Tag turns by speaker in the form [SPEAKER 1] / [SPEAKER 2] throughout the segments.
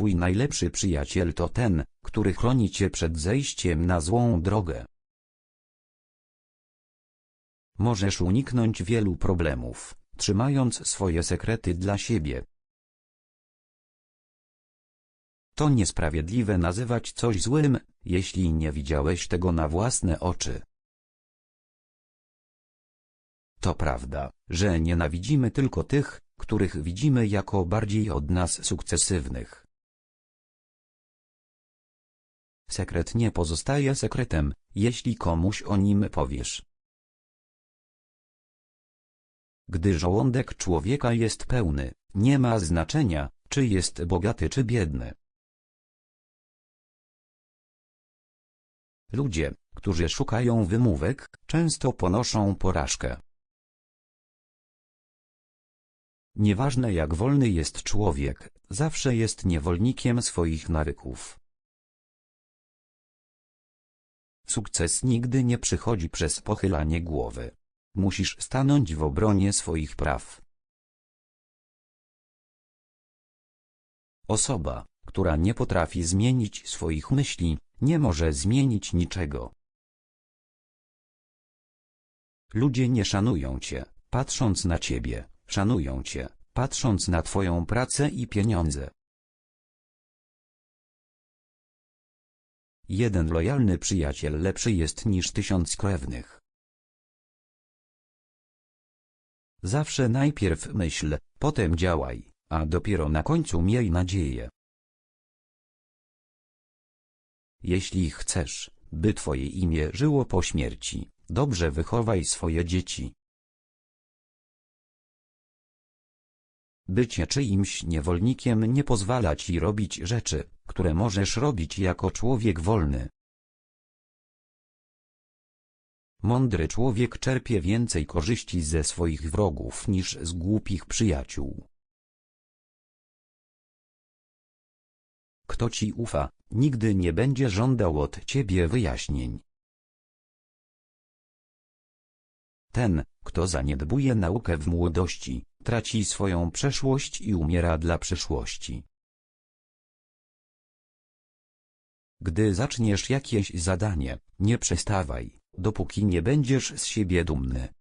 [SPEAKER 1] Twój najlepszy przyjaciel to ten, który chroni Cię przed zejściem na złą drogę. Możesz uniknąć wielu problemów, trzymając swoje sekrety dla siebie. To niesprawiedliwe nazywać coś złym, jeśli nie widziałeś tego na własne oczy. To prawda, że nienawidzimy tylko tych, których widzimy jako bardziej od nas sukcesywnych. Sekret nie pozostaje sekretem, jeśli komuś o nim powiesz. Gdy żołądek człowieka jest pełny, nie ma znaczenia, czy jest bogaty czy biedny. Ludzie, którzy szukają wymówek, często ponoszą porażkę. Nieważne jak wolny jest człowiek, zawsze jest niewolnikiem swoich nawyków. Sukces nigdy nie przychodzi przez pochylanie głowy. Musisz stanąć w obronie swoich praw. Osoba, która nie potrafi zmienić swoich myśli, nie może zmienić niczego. Ludzie nie szanują cię, patrząc na ciebie, szanują cię, patrząc na twoją pracę i pieniądze. Jeden lojalny przyjaciel lepszy jest niż tysiąc krewnych. Zawsze najpierw myśl, potem działaj, a dopiero na końcu miej nadzieję. Jeśli chcesz, by twoje imię żyło po śmierci, dobrze wychowaj swoje dzieci. Bycie czyimś niewolnikiem nie pozwala ci robić rzeczy, które możesz robić jako człowiek wolny. Mądry człowiek czerpie więcej korzyści ze swoich wrogów niż z głupich przyjaciół. Kto ci ufa, nigdy nie będzie żądał od ciebie wyjaśnień. Ten, kto zaniedbuje naukę w młodości, traci swoją przeszłość i umiera dla przyszłości. Gdy zaczniesz jakieś zadanie, nie przestawaj, dopóki nie będziesz z siebie dumny.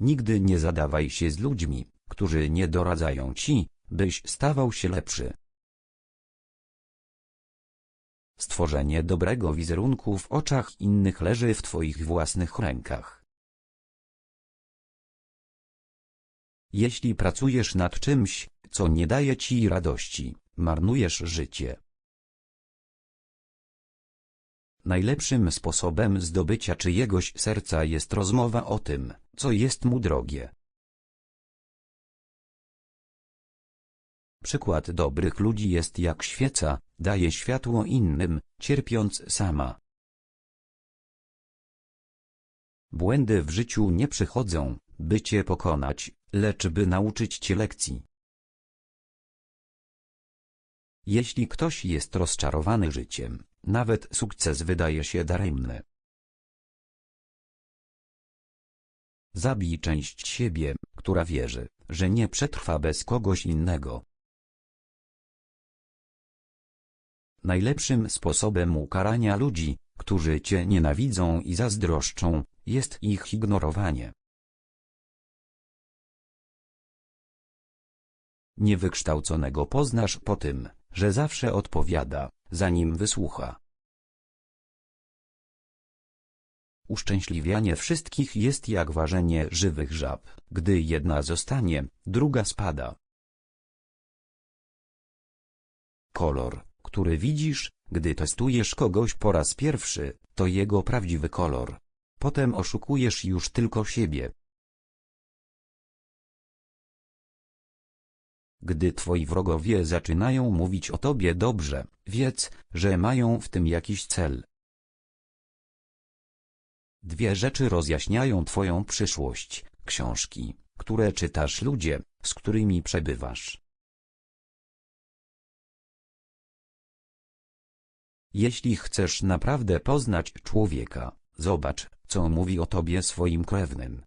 [SPEAKER 1] Nigdy nie zadawaj się z ludźmi, którzy nie doradzają ci, byś stawał się lepszy. Stworzenie dobrego wizerunku w oczach innych leży w twoich własnych rękach. Jeśli pracujesz nad czymś, co nie daje ci radości, marnujesz życie. Najlepszym sposobem zdobycia czyjegoś serca jest rozmowa o tym, co jest mu drogie. Przykład dobrych ludzi jest jak świeca, daje światło innym, cierpiąc sama. Błędy w życiu nie przychodzą, by cię pokonać, lecz by nauczyć cię lekcji. Jeśli ktoś jest rozczarowany życiem, nawet sukces wydaje się daremny. Zabij część siebie, która wierzy, że nie przetrwa bez kogoś innego. Najlepszym sposobem ukarania ludzi, którzy cię nienawidzą i zazdroszczą, jest ich ignorowanie. Niewykształconego poznasz po tym, że zawsze odpowiada, zanim wysłucha. Uszczęśliwianie wszystkich jest jak ważenie żywych żab, gdy jedna zostanie, druga spada. Kolor, który widzisz, gdy testujesz kogoś po raz pierwszy, to jego prawdziwy kolor. Potem oszukujesz już tylko siebie. Gdy twoi wrogowie zaczynają mówić o tobie dobrze, wiedz, że mają w tym jakiś cel. Dwie rzeczy rozjaśniają twoją przyszłość, książki, które czytasz ludzie, z którymi przebywasz. Jeśli chcesz naprawdę poznać człowieka, zobacz, co mówi o tobie swoim krewnym.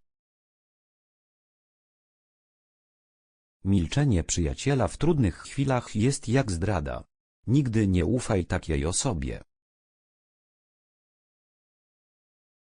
[SPEAKER 1] Milczenie przyjaciela w trudnych chwilach jest jak zdrada. Nigdy nie ufaj takiej osobie.